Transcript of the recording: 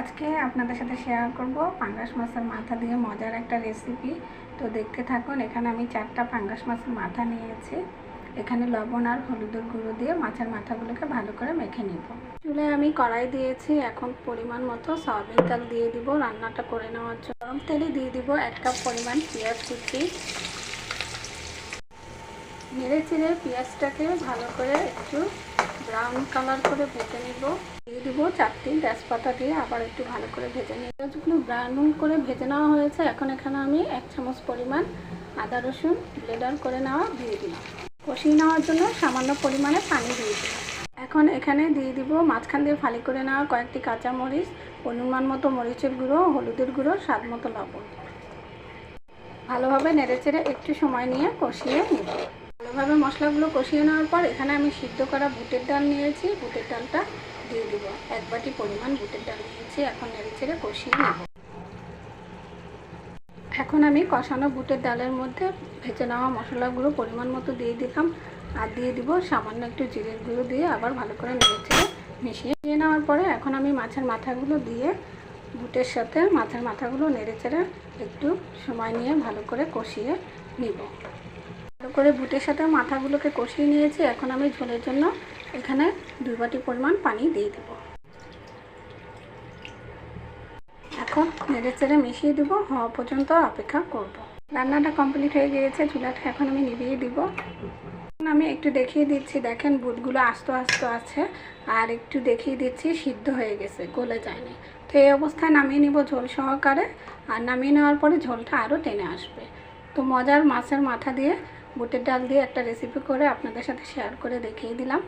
আজকে আপনাদের সাথে শেয়ার করব পাঙ্গাস মাছের মাথা দিয়ে মজার একটা রেসিপি তো দেখতে থাকুন, এখানে আমি চারটা পাঙ্গাস মাছের মাথা নিয়েছি। এখানে লবণ আর হলুদের গুঁড়ো দিয়ে মাছের মাথাগুলোকে ভালো করে মেখে নিব। চুলে আমি কড়াই দিয়েছি, এখন পরিমাণ মতো সয়াবিন তেল দিয়ে দিব রান্নাটা করে নেওয়ার জন্য। গরম তেলে দিয়ে দিব এক কাপ পরিমাণ পেঁয়াজ কুচি। নেড়ে চেড়ে পেঁয়াজটাকে ভালো করে একটু ব্রাউন কালার করে ভেজে নিব। দিয়ে দিব চারটি তেজপাতা দিয়ে আবার একটু ভালো করে ভেজে নিব। পেঁয়াজগুলো ব্রাউন করে ভেজে নেওয়া হয়েছে, এখন এখানে আমি এক চামচ পরিমাণ আদা রসুন ব্লেডার করে নেওয়া দিয়ে দিলাম। কষিয়ে নেওয়ার জন্য সামান্য পরিমাণে পানি দিয়ে দিলাম। এখন এখানে দিয়ে দিব মাঝখান দিয়ে ফালি করে নেওয়া কয়েকটি কাঁচা মরিচ পরিমাণ মতো মরিচের গুঁড়ো, হলুদের গুঁড়ো, স্বাদ মতো লবণ। ভালোভাবে নেড়েচেড়ে একটু সময় নিয়ে কষিয়ে নিব। ভালোভাবে মশলাগুলো কষিয়ে নেওয়ার পর এখানে আমি সিদ্ধ করা বুটের ডাল নিয়েছি। বুটের ডালটা দিয়ে দিব। এক বাটি পরিমাণ বুটের ডাল নিয়েছি। এখন নেড়েচেড়ে কষিয়ে নেব। এখন আমি কষানো বুটের ডালের মধ্যে ভেজে নেওয়া মশলাগুলো পরিমাণ মতো দিয়ে দিলাম। আর দিয়ে দিব সামান্য একটু জিরের গুঁড়ো দিয়ে আবার ভালো করে নেড়েচেড়ে মিশিয়ে দিয়ে নেওয়ার পরে এখন আমি মাছের মাথাগুলো দিয়ে বুটের সাথে মাছের মাথাগুলো নেড়েচেড়ে একটু সময় নিয়ে ভালো করে কষিয়ে নিব। করে বুটের সাথে মাথাগুলোকে কষিয়ে নিয়েছি। এখন আমি ঝোলের জন্য এখানে দুই বাটি পরিমাণ পানি দিয়ে দেব। এখন নেড়ে চেড়ে মিশিয়ে দিব। হওয়া পর্যন্ত অপেক্ষা করব। রান্নাটা কমপ্লিট হয়ে গিয়েছে। চুলাটা এখন আমি নিভিয়ে দিব। এখন আমি একটু দেখিয়ে দিচ্ছি। দেখেন বুটগুলো আস্ত আস্ত আছে আর একটু দেখিয়ে দিচ্ছি সিদ্ধ হয়ে গেছে, গলে যায়নি। তো এই অবস্থায় নামিয়ে নিব ঝোল সহকারে। আর নামিয়ে নেওয়ার পরে ঝোলটা আরও টেনে আসবে। তো মজার মাছের মাথা দিয়ে বুটের ডাল দিয়ে একটা রেসিপি করে আপনাদের সাথে শেয়ার করে দেখিয়ে দিলাম।